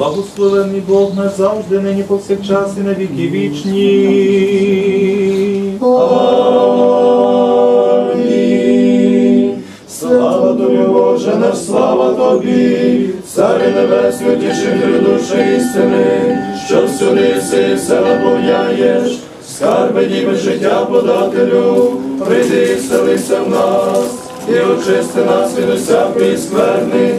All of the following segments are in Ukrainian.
Благословений Бог назавжди, нині повсякчас і на віки вічні. Слава тобі, Боже, наш слава тобі, Царі небесний, утішителю душі істини, що всюди єси, все наповняєш, скарби ніби життя подателю, прийди і в нас, і очисти нас від усякої скверни,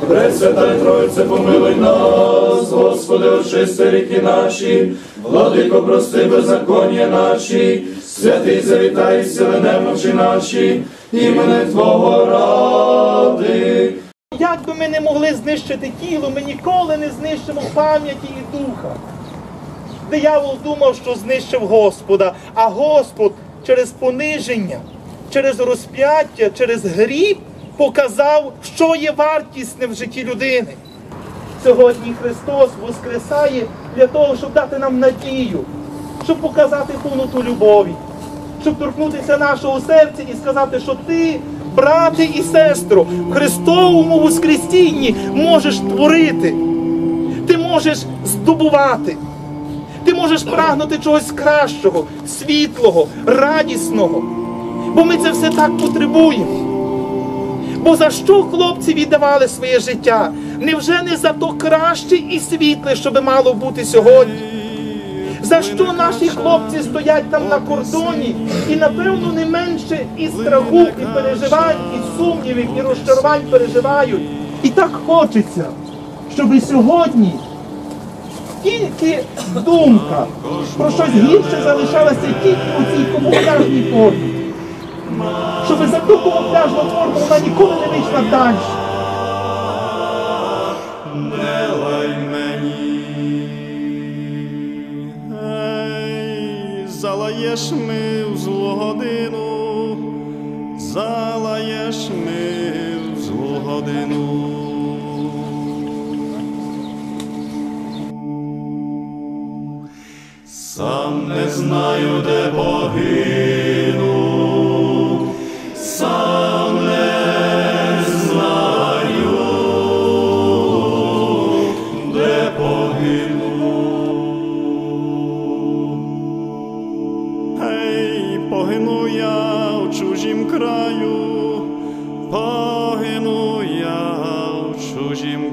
Пресвятай Тройце, помилуй нас, Господи, очисти ріки наші, владико, прости беззаконня наші, святий завітай, сили немочі наші, імени Твого ради. Як би ми не могли знищити тіло, ми ніколи не знищимо пам'яті і духа. Диявол думав, що знищив Господа, а Господь через пониження, через розп'яття, через гріб показав, що є вартісне в житті людини. Сьогодні Христос воскресає для того, щоб дати нам надію, щоб показати повноту любові, щоб торкнутися нашого серця і сказати, що ти, брате і сестро, в Христовому Воскресінні можеш творити, ти можеш здобувати, ти можеш прагнути чогось кращого, світлого, радісного. Бо ми це все так потребуємо. Бо за що хлопці віддавали своє життя? Невже не за то краще і світле, що би мало бути сьогодні? За що наші хлопці стоять там на кордоні і, напевно, не менше і страху, і переживань, і сумнівів, і розчарувань переживають. І так хочеться, щоб сьогодні тільки думка про щось гірше залишалася тільки у цій комунальній формі. Щоб за ту комунальну форму вона ніколи не вийшла далі. Мені, залаєш ми в злу годину, залаєш ми в злу годину. Сам не знаю, де погину,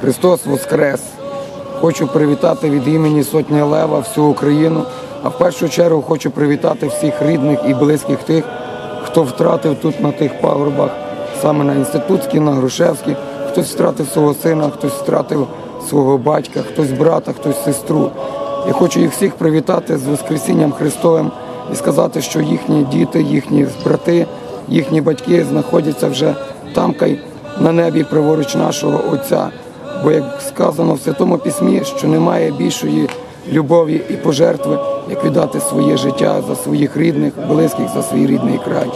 Христос Воскрес! Хочу привітати від імені сотні Лева всю Україну, а в першу чергу хочу привітати всіх рідних і близьких тих, хто втратив тут на тих пагорбах, саме на Інститутській, на Грушевській, хтось втратив свого сина, хтось втратив свого батька, хтось брата, хтось сестру. Я хочу їх всіх привітати з Воскресінням Христовим і сказати, що їхні діти, їхні брати, їхні батьки знаходяться вже там, на небі праворуч нашого Отця. Бо як сказано в Святому Письмі, що немає більшої любові і пожертви, як віддати своє життя за своїх рідних, близьких, за свій рідний край.